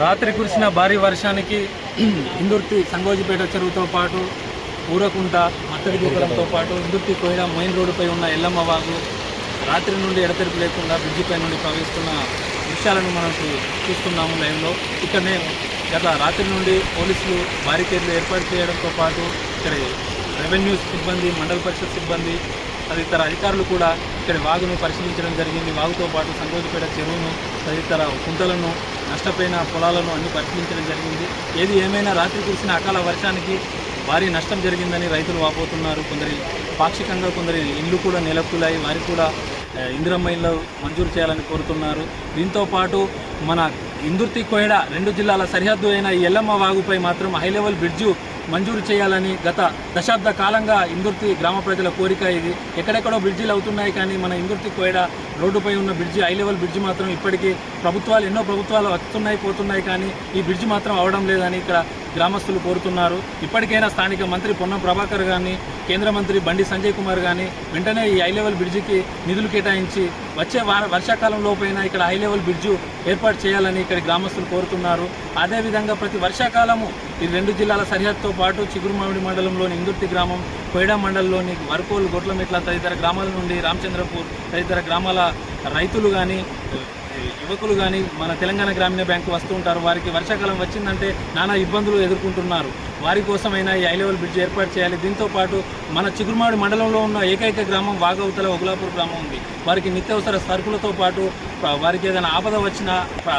రాత్రి కురిసిన భారీ వర్షానికి ఇందుర్తి సంగోజిపేట చెరువుతో పాటు ఊరకుంట మత్తడి దూకడంతో పాటు ఇందుర్తి కోయిడ మెయిన్ రోడ్డుపై ఉన్న ఎల్లమ్మ వాగు రాత్రి నుండి ఎడతెరిపి లేకుండా బ్రిడ్జిపై నుండి ప్రవహిస్తున్న దృశ్యాలను మనం చూస్తున్నాము లైవ్లో. ఇక్కడనే గత రాత్రి నుండి పోలీసులు బారికేడ్లు ఏర్పాటు చేయడంతో పాటు ఇక్కడ రెవెన్యూ సిబ్బంది మండల పరిషత్ సిబ్బంది తదితర అధికారులు కూడా ఇక్కడ వాగును పరిశీలించడం జరిగింది. వాగుతో పాటు సంగోజిపేట చెరువును తదితర కుంటలను నష్టపోయిన పొలాలను అన్ని పరిశీలించడం జరిగింది. ఏది ఏమైనా రాత్రి కురిసిన అకాల వర్షానికి భారీ నష్టం జరిగిందని రైతులు వాపోతున్నారు. కొందరి పాక్షికంగా కొందరి ఇల్లు కూడా నెలకొల్లాయి వారికి కూడా ఇందిరమ్మ ఇళ్ళు మంజూరు చేయాలని కోరుతున్నారు. దీంతో పాటు మన ఇందుర్తి కోయడ రెండు జిల్లాల సరిహద్దు అయిన ఈ ఎల్లమ్మ వాగుపై మాత్రం హై లెవెల్ బ్రిడ్జు మంజూరు చేయాలని గత దశాబ్ద కాలంగా ఇందుర్తి గ్రామ ప్రజల కోరిక ఇది. ఎక్కడెక్కడో బ్రిడ్జిలు అవుతున్నాయి కానీ మన ఇందుర్తి కోయడ రోడ్డుపై ఉన్న బ్రిడ్జి హై లెవెల్ బ్రిడ్జి మాత్రం ఇప్పటికీ ప్రభుత్వాలు ఎన్నో ప్రభుత్వాలు వస్తున్నాయి పోతున్నాయి కానీ ఈ బ్రిడ్జి మాత్రం అవడం లేదని ఇక్కడ గ్రామస్తులు కోరుతున్నారు. ఇప్పటికైనా స్థానిక మంత్రి పొన్నం ప్రభాకర్ గారిని కేంద్ర మంత్రి బండి సంజయ్ కుమార్ గారిని వెంటనే ఈ హై లెవెల్ బ్రిడ్జికి నిధులు కేటాయించి వచ్చే వార వర్షాకాలం ఇక్కడ హై లెవెల్ బ్రిడ్జు ఏర్పాటు చేయాలని ఇక్కడ గ్రామస్తులు కోరుతున్నారు. అదేవిధంగా ప్రతి వర్షాకాలము ఈ రెండు జిల్లాల సరిహద్దుతో పాటు చిగురుమామిడి మండలంలోని ఇందుర్తి గ్రామం కోయడా మండలంలోని వరకోలు గొట్లమిట్ల తదితర గ్రామాల నుండి రామచంద్రపూర్ తదితర గ్రామాల రైతులు కానీ యువకులు కానీ మన తెలంగాణ గ్రామీణ బ్యాంకు వస్తూ ఉంటారు. వారికి వర్షాకాలం వచ్చిందంటే నానా ఇబ్బందులు ఎదుర్కొంటున్నారు. వారి కోసమైనా ఈ హై లెవెల్ బ్రిడ్జ్ ఏర్పాటు చేయాలి. దీంతో పాటు మన చిగురుమాడి మండలంలో ఉన్న ఏకైక గ్రామం వాగవతల ఒగులాపూర్ గ్రామం ఉంది. వారికి నిత్యావసర సరుకులతో పాటు వారికి ఏదైనా ఆపద వచ్చినా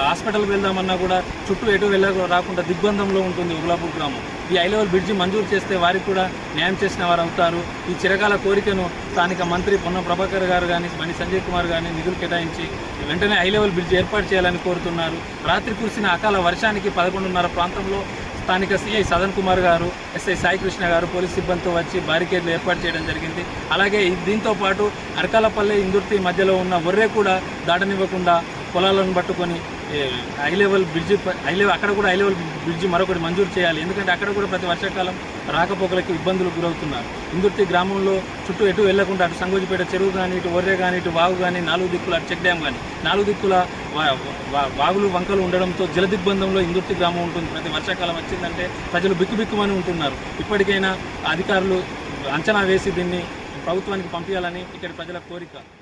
హాస్పిటల్కి వెళ్దామన్నా కూడా చుట్టూ ఎటు వెళ్ళ రాకుండా దిగ్బంధంలో ఉంటుంది ఒగులాపూర్ గ్రామం. ఈ హై లెవెల్ బ్రిడ్జి మంజూరు చేస్తే వారికి కూడా న్యాయం చేసిన వారు అవుతారు. ఈ చిరకాల కోరికను స్థానిక మంత్రి పొన్న ప్రభాకర్ గారు కానీ మణి సంజయ్ కుమార్ గారిని నిధులు కేటాయించి వెంటనే హై లెవెల్ బ్రిడ్జ్ ఏర్పాటు చేయాలని కోరుతున్నారు. రాత్రి కురిసిన అకాల వర్షానికి పదకొండున్నర ప్రాంతంలో స్థానిక సిఐ సదన్ కుమార్ గారు ఎస్ఐ సాయికృష్ణ గారు పోలీస్ సిబ్బందితో వచ్చి బారికేడ్లు ఏర్పాటు చేయడం జరిగింది. అలాగే దీంతో పాటు అరకాలపల్లి ఇందుర్తి మధ్యలో ఉన్న ఒర్రే కూడా దాటనివ్వకుండా పొలాలను పట్టుకొని high level bridge high level అక్కడ కూడా హై లెవెల్ బ్రిడ్జి మరొకటి మంజూరు చేయాలి. ఎందుకంటే అక్కడ కూడా ప్రతి వర్షాకాలం రాకపోకలకి ఇబ్బందులు గురవుతున్నారు. ఇందుర్తి గ్రామంలో చుట్టూ ఎటు వెళ్ళకుండా అటు సంగోజిపేట చెరువు కానీ ఇటు ఒర్రె కానీ ఇటు వాగు కానీ నాలుగు దిక్కుల అటు చెక్ డ్యామ్ కానీ నాలుగు దిక్కుల వా- వా- వాగులు వంకలు ఉండడంతో జలదిగ్బంధంలో ఇందుర్తి గ్రామం ఉంటుంది. ప్రతి వర్షాకాలం వచ్చిందంటే ప్రజలు బిక్కుబిక్కుమని ఉంటున్నారు. ఇప్పటికైనా అధికారులు అంచనా వేసి దీన్ని ప్రభుత్వానికి పంపించాలని ఇక్కడ ప్రజల కోరిక.